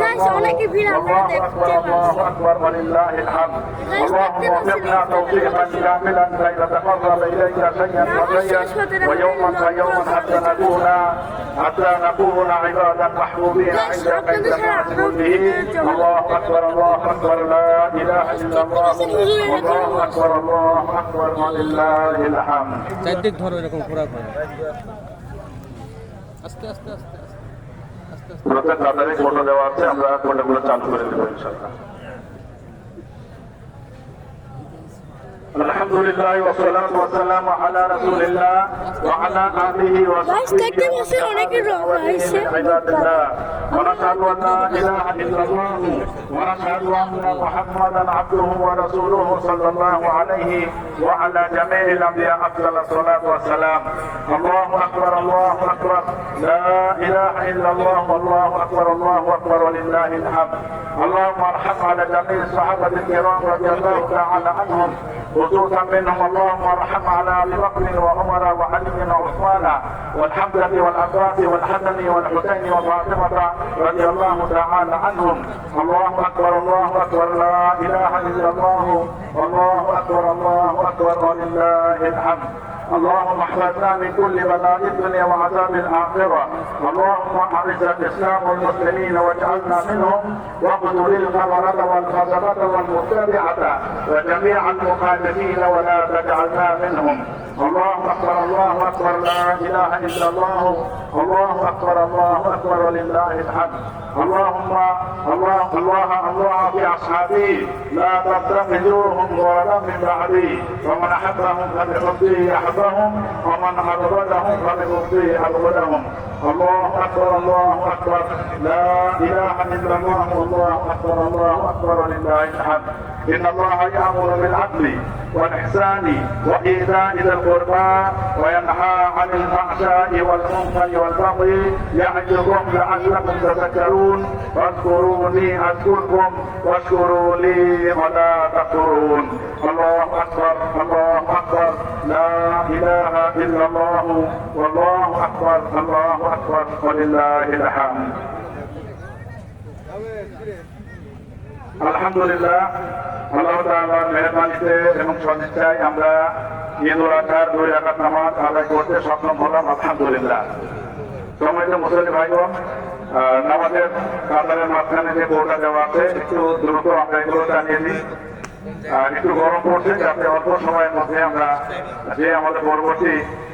Guys, অনেকে ভিড় আপনারা দেখতে পাচ্ছেন। أكبر ولله الحمد اللهم وفقنا توفيقا كاملا كي نتقرب إليك شيئا فشيئا ويوما فيوما حتى نكون حتى نكون عبادا محبوبين عندك عند به الله أكبر الله أكبر لا إله إلا الله الله أكبر الله أكبر ولله الحمد আস্তে আস্তে আস্তে আস্তে আস্তে আস্তে। ফটো দেওয়া আছে, আমরা ফটোগুলো চালু করে দেবো ইনশাল্লাহ الحمد لله والصلاة والسلام على رسول الله وعلى آله وصحبه وسلم ونشهد أن لا إله إلا الله ونشهد أن محمدا عبده ورسوله صلى الله عليه وعلى جميع الأنبياء أفضل الصلاة والسلام الله أكبر الله أكبر لا إله إلا الله والله أكبر الله أكبر ولله الحمد اللهم ارحم على جميع الصحابة الكرام رضي الله تعالى عنهم خصوصا منهم اللهم ارحم على أبي بكر وعمر وعلي وعثمان والحمزة والعباس والحسن والحسين وفاطمه رضي الله تعالى عنهم. الله أكبر الله أكبر لا إله إلا الله. والله أكبر الله أكبر ولله الحمد. اللهم احفظنا من كل بلاء الدنيا وعذاب الآخرة. اللهم أعز الإسلام والمسلمين واجعلنا منهم واقتل الكفره والفسقه والمتبعه وجميع المخالفين ولا تجعلنا منهم. الله اكبر الله اكبر لا اله الا الله الله اكبر الله اكبر ولله الحمد اللهم الله الله الله في اصحابي لا تتخذوهم غرضا من بعدي ومن احبهم فبحبه احبهم ومن ابغضهم فببغضه ابغضهم الله أكبر الله أكبر. لا إله إلا الله والله أكبر الله أكبر ولله الحمد. إن الله يأمر بالعدل والإحسان وإيتاء ذي القربى وينهى عن الفحشاء والمنكر والبغي يعظكم لعلكم تذكرون. فاذكروني أذكركم واشكروا لي ولا تكفرون. الله أكبر الله أكبر. لا إله إلا الله والله আকবর, আল্লাহ আকবর আলহামদুলিল্লাহ, আল্লাহ তাআলার মেহরবানিতে এবং সদিচ্ছায় আমরা ঈদ উল আজহার, দুই রাকাত নামাজ আদায় করতে সক্ষম হলাম, আলহামদুলিল্লাহ। সম্মানিত মুসলিম ভাইগণ নামাজের কাতারের মাঝখানে যে বোর্ডটা দেওয়া আছে, একটু দ্রুত আমরা এগুলো জানিয়ে আর একটু গরম পড়ছে, যাতে অল্প সময়ের মধ্যে আমরা যে আমাদের পরবর্তী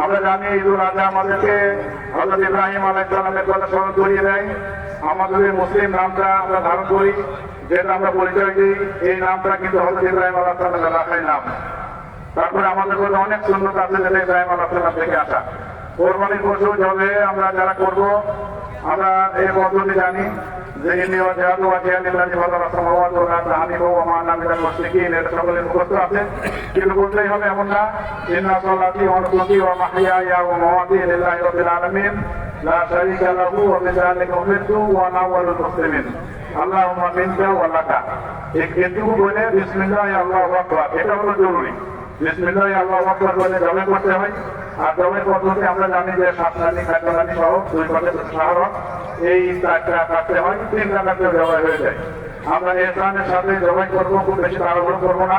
আমরা জানি ঈদ উল আজহা আমাদেরকে হজরত ইব্রাহিম আলাইহিস সালামের কথা স্মরণ করিয়ে দেয়। আমাদের মুসলিম নামটা আমরা ধারণ করি যেটা আমরা পরিচয় দিই, এই নামটা কিন্তু হজরত ইব্রাহিম আলাহ সালামের রাখাই নাম। তারপরে আমাদের মধ্যে অনেক সুন্নত আছে যেটা ইব্রাহিম আলাহ সালাম থেকে আসা। কোরবানির পশু যবে আমরা যারা করব, আমরা এই পদ্ধতি জানি। হলো জরুরি। করতে হয়। আর জমের পদ্ধতি আমরা জানি যে সাতরানি কাটারানি সহ দুই পাশে শাহরক এই চারটা কাটতে হয় তিনটা কাটতে জবাই হয়ে যায়। আমরা এসানের সাথে জবাই করব, খুব বেশি তাড়াহুড়ো করব না।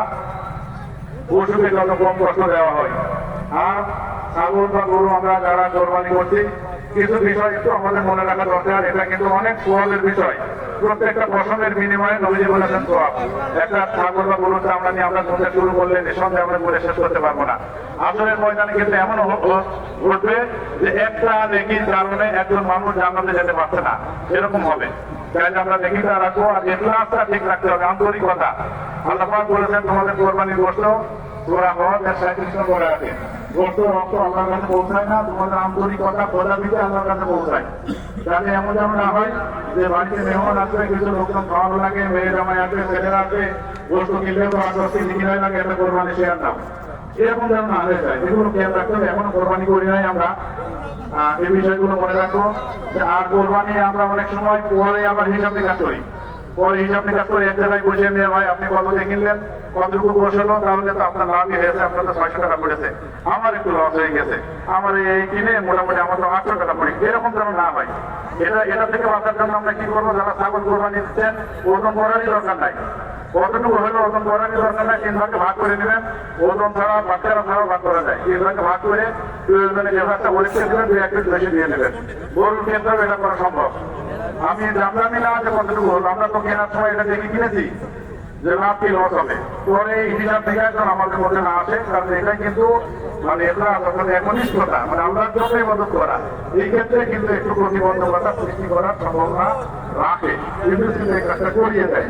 পশুকে যত কম কষ্ট দেওয়া হয়। আর ছাগল বা গরু আমরা যারা কোরবানি করছি কিছু বিষয় একটু আমাদের মনে রাখা দরকার, এটা কিন্তু অনেক সোয়াবের বিষয়। প্রত্যেকটা ফসলের বিনিময়ে নবীজি বলেছেন সোয়াব একটা ছাগল বা গরুতে আমরা নিয়ে আমরা ঘুরতে শুরু করলে নিঃসন্দেহে আমরা ঘুরে শেষ করতে পারব না। আসলের ময়দানে কিন্তু এমন ঘটবে যে একটা নেকির কারণে একজন মানুষ জান্নাতে যেতে পারছে না। এরকম হবে। তাই আমরা নেকিটা রাখব আর ইখলাসটা ঠিক রাখতে হবে আন্তরিকতা আল্লাহ পাক বলেছেন, তোমাদের কোরবানির গোষ্ঠ তোরা এর সাঁত্রিশ নম্বরে আছে। গোস্ত রক্ত আল্লাহর কাছে পৌঁছায় না তোমাদের আন্তরিকতা প্রজাপিতে আল্লাহর কাছে পৌঁছায়। যাতে এমন যেন না হয় যে বাড়িতে মেহমান আসবে, কিছু লোকজন খাওয়ানো লাগে মেয়ে জামাই আসবে আসবে গোস্ত কিনলে তো একটা কোরবানি শেয়ার দাও। এরকম যেন না হয়ে যায়, এগুলো খেয়াল রাখতে হবে। কোরবানি করি নাই আমরা। এই বিষয়গুলো মনে রাখব আর কোরবানি আমরা অনেক সময় পরে আবার হিসাব নিকাশ করি। পরে হিসাব নিকাশ করে এক জায়গায় বসে নিয়ে ভাই আপনি কত দিয়ে কিনলেন, কতটুকু বসল, তাহলে তো আপনার লাভই হয়েছে, আপনার তো ছয়শো টাকা পড়েছে। আমার একটু লস হয়ে গেছে। আমার এই কিনে মোটামুটি আমার তো আটশো টাকা পড়ি। এরকম যেন না হয়। এটা এটা থেকে বাঁচার জন্য আমরা কি করব? যারা ছাগল কোরবানি দিচ্ছেন ওজন করারই দরকার নাই। কতটুকু হলো ওজন করারই দরকার নাই তিন ভাগে ভাগ করে নেবেন। ওজন ছাড়া, বাচ্চারা ছাড়াও ভাগ করা যায়। তিন ভাগে ভাগ করে প্রয়োজনে যে ভাগটা পরীক্ষা দেবেন দুই এক পিস বেশি দিয়ে নেবেন। গরুর ক্ষেত্রেও এটা করা সম্ভব। আমি জানলাম না যে কতটুকু হলো। আমরা তো কেনার সময় এটা দেখে কিনেছি, যে লাভ কি লস হবে। পরে এই হিসাব থেকে একজন আমাদের মধ্যে না আসে, কারণ এটা কিন্তু মানে এটা অর্থাৎ একনিষ্ঠতা মানে আল্লাহর জন্যই মদত করা। এই ক্ষেত্রে কিন্তু একটু প্রতিবন্ধকতা সৃষ্টি করার সম্ভাবনা রাখে। কিন্তু এই কাজটা করিয়ে দেয়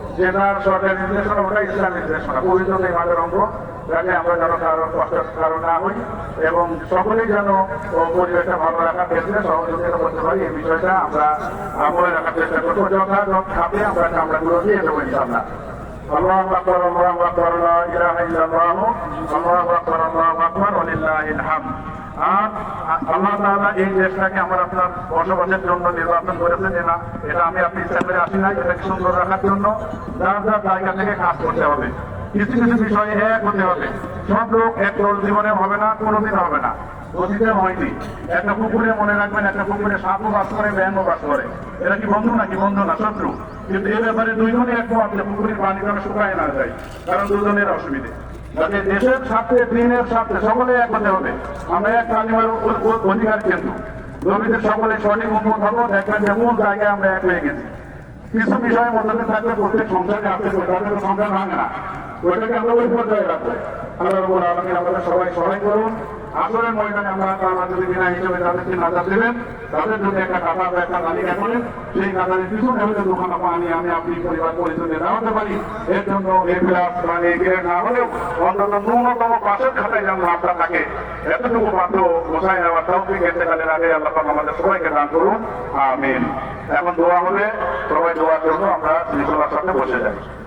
যেটার সরকারি নির্দেশনা ওটা ইসলামী নির্দেশনা পবিত্র সেই মাঝের অঙ্গ যাতে আমরা যেন কারো কষ্টের কারণ না হই এবং সকলেই যেন ও পরিবেশটা ভালো রাখার ক্ষেত্রে সহযোগিতা করতে পারি এই বিষয়টা আমরা আহ, মনে রাখার চেষ্টা করবো যথাযথ খাতে আমরা চামড়াগুলো দিয়ে দেবো ইনশাল্লাহ الله اكبر الله اكبر لا اله الا الله الله اكبر الله اكبر ولله الحمد আর আল্লাহ এটা সব লোক এক দল জীবনে হবে না, কোনোদিন হবে না। অতীতে হয়নি। একটা পুকুরে মনে রাখবেন, একটা পুকুরে সাপও বাস করে, ব্যাঙও বাস করে। এরা কি বন্ধু নাকি বন্ধু না, শত্রু? কিন্তু এ ব্যাপারে দুইজনই একমত যে পুকুরের পানি যেন শুকায় না যায় কারণ দুজনের অসুবিধে। যাতে দেশের স্বার্থে, দিনের স্বার্থে সকলে এক হতে হবে। আমরা এক কালিমার অধিকার কেন্দ্র। জমিতে সকলে সঠিক উন্মত হব দেখবেন যে মূল জায়গায় আমরা এক হয়ে গেছি। কিছু বিষয়ে মধ্যে থাকলে প্রত্যেক সংসারে আছে তাদের সংসার ভাঙে না। ওইটাকে আমরা ওই পর্যায়ে রাখব। আল্লাহ রবুল আলমী আমাদের সবাই সহায় করুন। আসরের ময়দানে আমরা তারা যদি বিনা হিসেবে তাদেরকে নাজার দেবেন। তাদের যদি একটা কাটা বা একটা তালিকা করেন। সেই কাতারের পিছনে হলে দোকানে পানি আমি আপনি পরিবার পরিজনে দাঁড়াতে পারি। এর জন্য এই বিলাস মানে এগিয়ে না হলেও অন্তত ন্যূনতম পাশের খাতায় যেন নামটা থাকে, এতটুকু মাত্র গোসাই নেওয়ার তৌফিক এতেকালের আগে আল্লাহ আমাদের সবাইকে দান করুন। আমিন। এখন দোয়া হবে সবাই দোয়ার জন্য আমরা নিচলার সাথে বসে যাই।